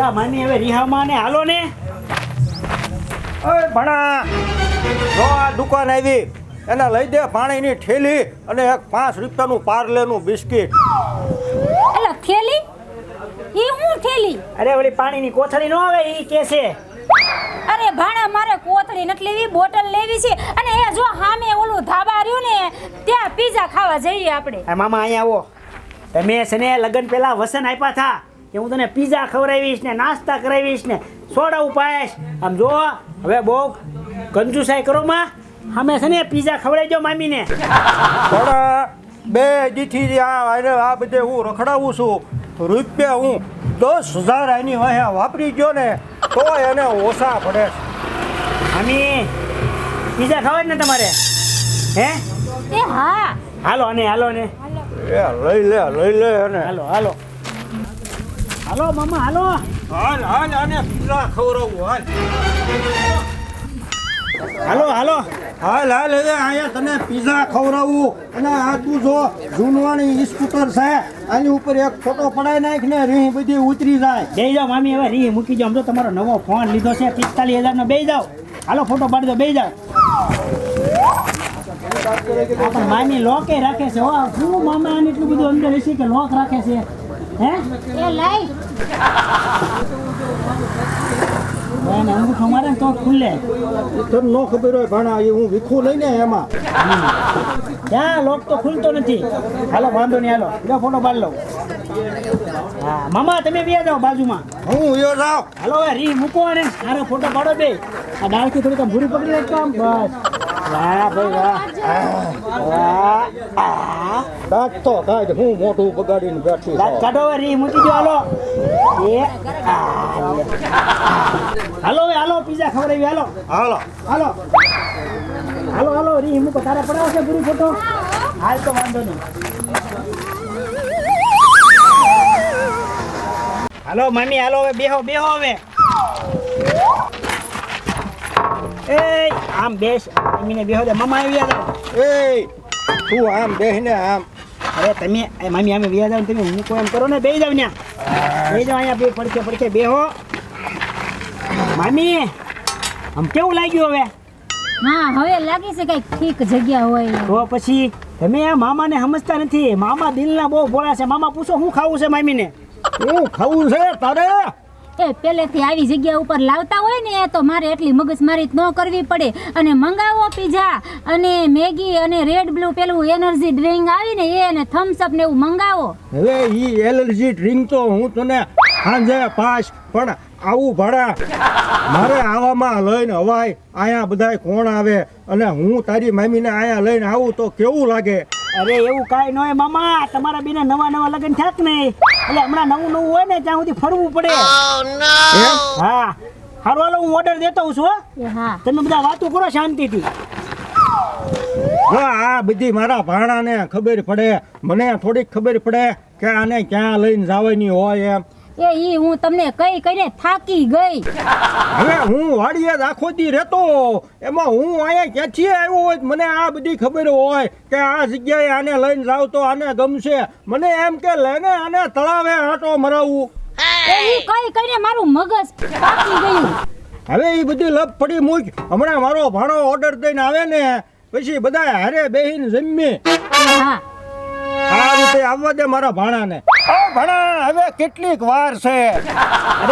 એલા માની હવે રિહામાં ને હાલો ને. ઓય ભણા. જો આ દુકાન આવી એને લઈ દે પાણીની ઠેલી અને એક પાંચ રૂપિયાનું પાર્લેનું બિસ્કિટ. એટલે થેલી? એ હું થેલી? અરે ઓલી પાણીની કોથળી ન આવે એ કે છે. અરે ભાણા મારે કોથળી નથી લેવી બોટલ લેવી છે. અને એ જો સામે ઓલું ધાબા રહ્યું ને ત્યાં પીઝા ખાવા જઈએ આપણે. મામા અહીંયા આવો. તમે છે ને લગ્ન પહેલા વસન આપ્યા હતા કે હું તને પીઝા ખવડાવીશ ને નાસ્તા કરાવીશ ને સોડા ઉપાયશ આમ જો હવે બહુ કંજુસાઈ કરો માં. અમે છે ને પીઝા ખવડાવી દો મામીને. થોડા બે દીથી આ બધે હું રખડાવું છું. રૂપિયા હું દસ હજાર એની વાહે વાપરી ગયો ને તો એને ઓછા પડે અમી મામી પીઝા ખવાય ને તમારે? હે? એ હા. હાલો અને હાલો ને. એ લઈ લે લઈ લે અને હાલો હાલો. હાલો મામા હાલો. હાલ હાલ આને પીઝા ખવડાવું હાલ. હાલો હાલો. હાલ હાલ હવે અહીંયા તને પીઝા ખવડાવું. અને આ તું જો જૂનવાણી સ્કૂટર છે આની ઉપર એક ફોટો પડાવી નાખ ને રીહ બધી ઉતરી જાય. બે જાઓ મામી હવે રીહ મૂકી જાઓ આમ તો તમારો નવો ફોન લીધો છે પિસ્તાલીસ હજારનો બે જાઓ. હાલો ફોટો પાડી દો બે જાઓ. મામી લોકે રાખે છે હો. શું મામા આને એટલું બધું અંદર હશે કે લોક રાખે છે? અંગૂઠો મારે તો ખુલે તને ન ખબર હોય ભાણા એ હું વિખું લઈને એમાં ત્યાં લોક તો ખુલતો નથી હાલો વાંધો નહીં હાલો લો ફોટો પાડી લઉં હા મામા તમે બે જાઓ બાજુમાં હું યો જાવ હાલો રી મૂકો અને સારો ફોટો પાડો બે આ ડાળથી થોડીક ભૂરી પકડી રાખતો આમ બસ તો હું મોટું બગાડીને બેઠી દાંત કાઢો મૂકી દો હાલો એ. હાલો હાલો પીઝા ખવડાવી હાલો હાલો હાલો હાલો હાલો રી મૂકો તારે પડાવશે પૂરી ફોટો હાલ તો વાંધો નહીં હાલો મામી હાલો હવે બેહો બેહો હવે એ આમ બેસ. મમ્મીને બેહો દે. મમ્મા આવી જાવ એ તું આમ બેહીને આમ. અરે તમે મમ્મી મામી આમે વ્યા જાવ તમે મૂકો એમ કરો ને બેહી જાવ ને બેહી જાવ અહીંયા બે પડખે પડખે બેહો. મમ્મી આમ કેવું લાગ્યું હવે? હા હવે લાગે છે કઈ ઠીક જગ્યા હોય તો પછી તમે આ મામાને સમજતા નથી. મામા દિલના બહુ ભોળા છે. મામા પૂછો શું ખાવું છે મામીને? હું ખાવું છે તારે? એ પહેલેથી આવી જગ્યા ઉપર લાવતા હોય ને તો મારે એટલી મગજમારી ન કરવી પડે. અને મંગાવો પીઝા અને મેગી અને રેડ બ્લુ પેલું એનર્જી ડ્રિંક આવી ને એ અને થમ્સ અપ ને એવું મંગાવો. હવે ઈ એલર્જી ડ્રિંક તો હું તને સાંજે પાસ પણ આવું ભાડા. મારે આવામાં લઈને હવાય અહીંયા બધાય કોણ આવે? અને હું તારી મામીને અહીંયા લઈને આવું તો કેવું લાગે? અરે એવું કાંઈ ન હોય મામા. તમારા બેના નવા નવા લગ્ન થયા નહીં? એટલે હમણાં નવું નવું હોય ને ત્યાં સુધી ફરવું પડે. હા? હારું હાલો હું ઓર્ડર દેતો હોઉં છું હો. એ હા. તમે બધા વાતો કરો શાંતિથી. હા આ બધી મારા ભાણાને ખબર પડે. મને થોડીક ખબર પડે કે આને ક્યાં લઈને જવાની હોય એમ. એ ઈ હું તમને કઈ કઈને થાકી ગઈ. હવે હું વાડીએ જ આખો દી રહેતો. એમાં હું અહીંયા ક્યાંથી આવ્યો હોય મને આ બધી ખબર હોય કે આ જગ્યાએ આને લઈને જાવ તો આને ગમશે. મને એમ કે લઈને આને તળાવે આંટો મરાવવું એ ઈ કઈ કઈને મારું મગજ થાકી ગયું. હવે એ બધી લપ પડી મૂક. હમણાં મારો ભાણો ઓર્ડર દઈને આવે ને પછી બધા હારે બેહીને જમીએ. હા. આ રીતે આવવા દે મારા ભાણાને. ઓ ભાણા. હવે કેટલીક વાર છે?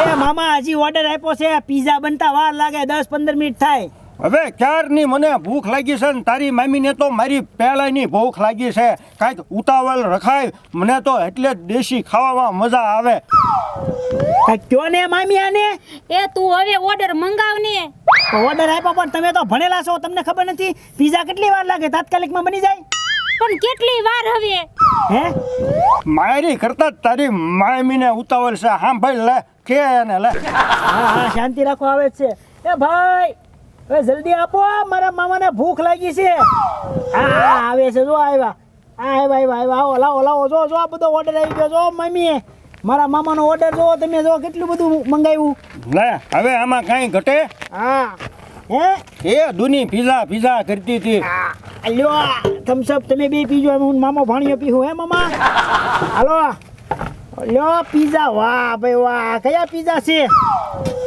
અરે મામા હજી ઓર્ડર આપ્યો છે. પીઝા બનતા વાર લાગે દસ પંદર મિનિટ થાય. હવે ક્યારની મને ભૂખ લાગી છે ને તારી મામીને તો મારી પહેલાંની ભૂખ લાગી છે. કાંઈક ઉતાવળ રખાય મને તો એટલે જ દેશી ખાવામાં મજા આવે. કાંઈક કયો ને મામી આને? એ તું હવે ઓર્ડર મંગાવ ને ઓર્ડર આપ્યો પણ તમે તો ભણેલા છો તમને ખબર નથી. પીઝા કેટલી વાર લાગે? તાત્કાલિકમાં બની જાય? પણ કેટલી વાર હવે? હે? મારી કરતા તારી મામીને ઉતાવળ છે. સાંભળ લે કે એને લે. હા હા શાંતિ રાખો આવે છે. એ ભાઈ હવે જલ્દી આપો મારા મામાને ભૂખ લાગી છે. હા હા આવે છે જો આવ્યા. હા આવ્યા આવ્યા આવ્યા. આવો લાવો લાવો જો જો આ બધો ઓર્ડર આવી ગયો જો મમ્મીએ મારા મામાનો ઓર્ડર જો તમે જો કેટલું બધું મંગાવ્યું? લે હવે આમાં કાંઈ ઘટે? હા. હે? એ દુની પીઝા પીઝા કરતી હતી. આ લ્યો થમ્સ અપ તમે બે પીજો હું મામા ભાણીઓ પીવું હે મામા? હાલો લ્યો પીઝા વાહ ભાઈ વાહ કયા પીઝા છે?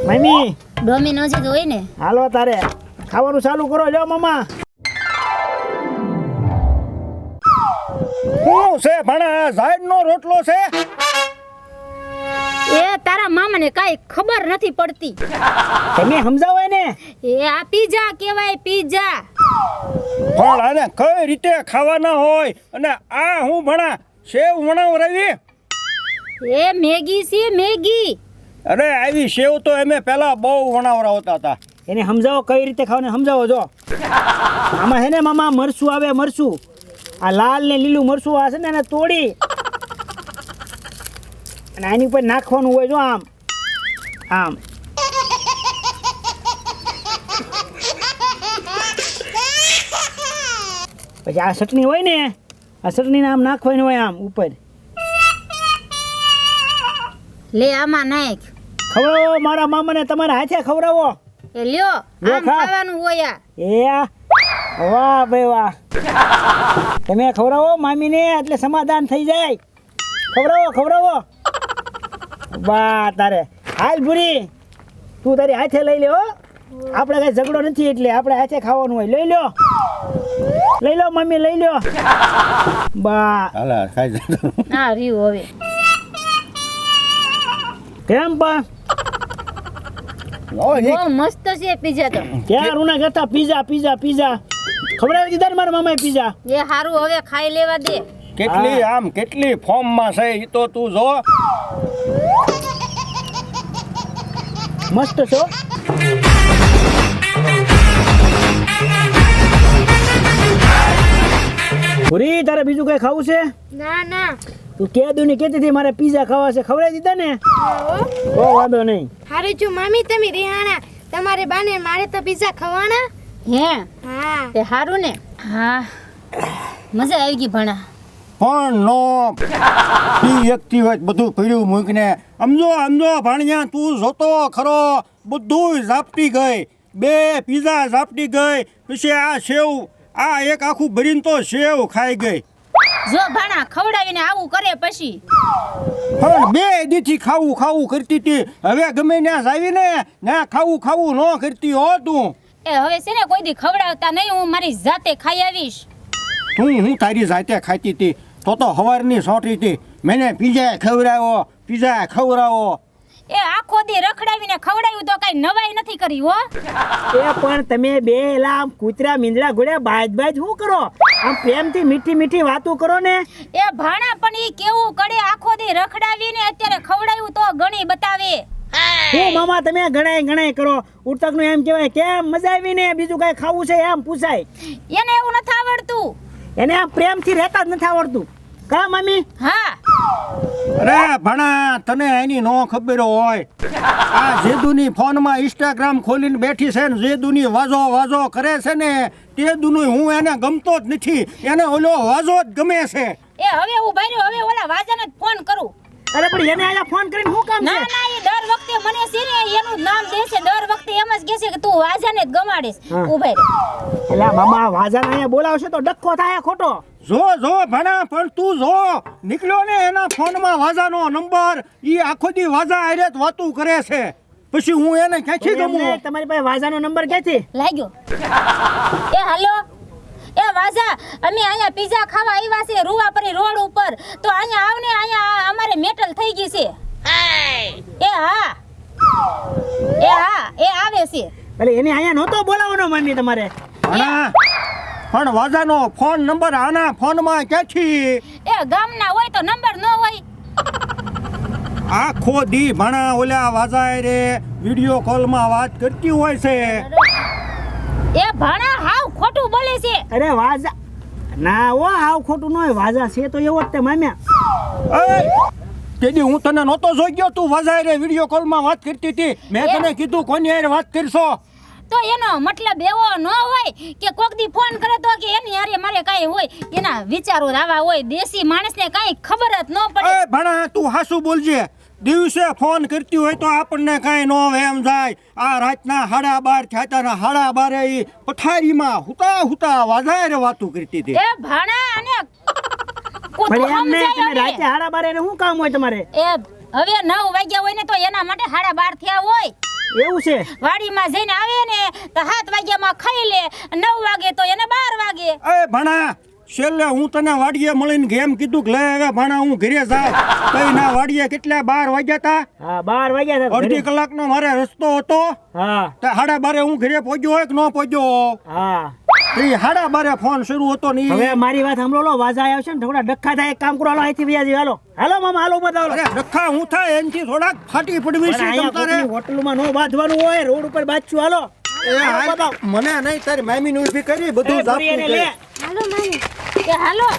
મમ્મી? ડોમિનોઝ જ હોય ને. હાલો તારે ખાવાનું ચાલુ કરો લ્યો મામા. શું છે ભણા? ઝાડનો રોટલો છે? મામાને કાંઈ ખબર નથી પડતી. તમે સમજાવો ને એ આ પીઝા કહેવાય પીઝા. પણ આને કઈ રીતે ખાવાના હોય અને આ હું ભણા સેવ વણાવ રવિ? એ મેગી છે મેગી. અરે આવી સેવ તો અમે પહેલા બહુ વણાવરાવતા હતા એને સમજાવો કઈ રીતે ખાવાને સમજાવો જો. આમાં હે ને મામા મરસું આવે મરસું આ લાલ ને લીલું મરસું આ છે ને એને તોડી. અને આની ઉપર નાખવાનું હોય જો આમ. આમ પછી આ ચટણી હોય ને આ ચટણીને આમ નાખવાની હોય આમ ઉપર. લે આમાં નાખ. ખવડાવો મારા મામાને તમારા હાથે ખવડાવો. એ લ્યો આમ ખાવાનું હોય આ. એ આ. વાહ ભાઈ વાહ. તમે ખવડાવો મામીને એટલે સમાધાન થઈ જાય. ખવડાવો ખવડાવો. વાહ તારે. હાલ ભૂરી તું તારી હાથે લઈ લે હો. આપણે કઈ ઝઘડો નથી એટલે આપણે હાથે ખાવાનું હોય. લઈ લ્યો. લઈ લો મમ્મી લઈ લ્યો. બા. હાલા ખાઈ જતો આ રહ્યું હવે. કેમ પણ મસ્ત છે પીઝા તો. ક્યાં રૂના કહેતા? પીઝા પીઝા પીઝા ખવડાવી દીધા ને મારા પીઝા એ સારું હવે ખાઈ લેવા દે. કેટલી આમ કેટલી ફોર્મમાં છે એ તો તું જો. મસ્ત છો? ભૂરી તારે બીજું કઈ ખાવું છે? ના ના. તું કે દુની કેતી હતી મારે પીઝા ખાવા છે ખવડાવી દીધા ને? ઓ વાંધો નહીં. હારું જો મમ્મી તમે રિહાણા. તમારે બાને મારે તો પીઝા ખવાના? હે? હા. તે સારું ને? હા. મજા આવી ગઈ ભણા. પણ નો. ઈ એકથી હોય બધું કર્યું મૂકીને. સમજો સમજો ભાણિયા તું જોતો ખરો બધું ઝાપટી ગઈ. બે પીઝા ઝાપટી ગઈ પછી આ સેવ આ એક આખું ભરીને તો સેવ ખાઈ ગઈ. જો ભાણા ખવડાવીને આવું કરે પછી. પણ બે દીથી ખાવું ખાવું કરતી હતી. હવે ગમે ત્યાં આવીને ના ખાવું ખાવું ન કરતી હો તું. એ હવે છે ને કોઈ દી ખવડાવતા નહીં હું મારી જાતે ખાઈ આવીશ. તું હું તારી જાતે ખાતી હતી. તો તો હવારની સોટીથી હતી મેને પીઝા ખવડાવો પીઝા ખવડાવો. એ આખો દી રખડાવીને ખવડાવ્યું તો કઈ નવાઈ નથી કરી હો. એ પણ તમે બે લામ કૂતરા મીંદડા ઘોડે બાજ બાજ શું કરો? આમ પ્રેમથી મીઠી મીઠી વાતો કરો ને? એ ભાણા પણ ઈ કેવું કડે આખો દી રખડાવીને અત્યારે ખવડાવ્યું તો ગણી બતાવે. હું મામા તમે ગણાય ગણાય કરો. ઉડતકનું એમ કહેવાય કેમ મજા આવી ને? બીજું કઈ ખાવું છે? એમ પૂછાય. એને એવું નથી આવડતું. એને આ પ્રેમથી રહેતા જ નથી આવડતું. કા મમ્મી? હા. અરે ભણા તને એની નો ખબર હોય. આ જેદુની ફોનમાં ઇન્સ્ટાગ્રામ ખોલીને બેઠી છે ને જેદુની વાજો વાજો કરે છે ને તે દુની હું એને ગમતો જ નથી. એને ઓલો વાજો જ ગમે છે. એ હવે હું ભાઈ હવે ઓલા વાજાને જ ફોન કરું. અરે પણ એને આયા ફોન કરીને હું કામ ના છે? ના એ દર વખતે મને છે એનું જ નામ છે. દર વખતે એમ જ કહેશે કે તું વાજાને જ ગમાડીશ. હા. ઉભાઈ રે એટલે મામા વાજાને અહીંયા બોલાવશે તો ડખો થાય ખોટો. જો જો ભણા પણ તું જો. નીકળ્યો ને એના ફોનમાં વાજાનો નંબર. ઈ આખો દી વાજા આરે જ વાતું કરે છે. પછી હું એને ક્યાંથી ગમું? તમારી પાસે વાજાનો નંબર ક્યાંથી? લાગ્યો. એ હાલો. એ વાજા અમે અહીંયા પીઝા ખાવા આવ્યા છે રૂવાપરી રોડ ઉપર. તો અહીંયા આવને અહીંયા અમારે મેટલ થઈ ગઈ છે. એ હા. એ હા એ આવે છે. એટલે એને અહીંયા નહોતો બોલાવવાનો મમ્મી તમારે. પણ વાજાનો ફોન નંબર આના ફોનમાં ક્યાંથી? એ ગામના હોય તો નંબર ન હોય. આખો દી ભણા ઓલા વાજાય રે વિડિયો કોલમાં વાત કરતી હોય છે. એ ભણા ખોટું બોલે છે. અરે વાજા. ના ઓ હાવ ખોટું ન હોય વાજા છે તો એવો જ તે મામ્યા તેદી હું તને નહોતો જોઈ ગયો તું વાજાય રે વિડિયો કોલમાં વાત કરતી હતી. મેં તને કીધું કોની હારે વાત કરશો. તો એનો મતલબ એવો ન હોય કે કોક દી ફોન કરે તો કે એની હારે મારે કાંઈ હોય. એના વિચારો રાવા આવા હોય. દેશી માણસને કાંઈ ખબર જ ન પડે. એ ભણા તું હાસુ બોલજે. દિવસે ફોન કરતી હોય તો આપણને કાંઈ નો એમ જાય. આ રાતના હાડા બાર થયા હતા હાડા બારે એ પથારીમાં હુતા હુતા વધારે વાતું કરતી હતી. એ ભાણા અને પણ એમ નહીં તમે રાતે હાડા બારે શું કામ હોય તમારે? એ હવે નવ વાગ્યા હોય ને તો એના માટે હાડા બાર થયા હોય. એવું છે? વાડીમાં જઈને આવે ને તો સાત વાગ્યામાં ખાઈ લે નવ વાગે તો એને બાર વાગે. એ ભણા છેલ્લે હું તને વાડીએ મળીને ગેમ કીધું કે લે હવે ભાણા હું ઘરે જાઉં કઈ ના વાડીએ કેટલા બાર વાગ્યા તા? હા બાર વાગ્યા હતા અડધી કલાક નો મારે રસ્તો હતો. હા. તે હાડા બારે હું ઘરે પહોંચ્યો હોય કે ન પહોંચ્યો? હા. એ હાડા બારે ફોન શરૂ હતો ને હવે મારી વાત સાંભળો લો વાજા આવ્યા છે ને થોડા ડખા થાય એક કામ કરો હાલો અહીંથી વ્યાજી હાલો. હાલો મામા હાલો બધા હાલો. અરે ડખા હું થાય એનથી થોડાક ફાટી પડવી છે અહીંયા તમ તારે. કોકની હોટલમાં નો બાંધવાનું હોય રોડ ઉપર બાંધશું હાલો. એ મને નહીં તારી મામી નું ઊભી કરી બધું લે. હાલો મામી. કે હાલો.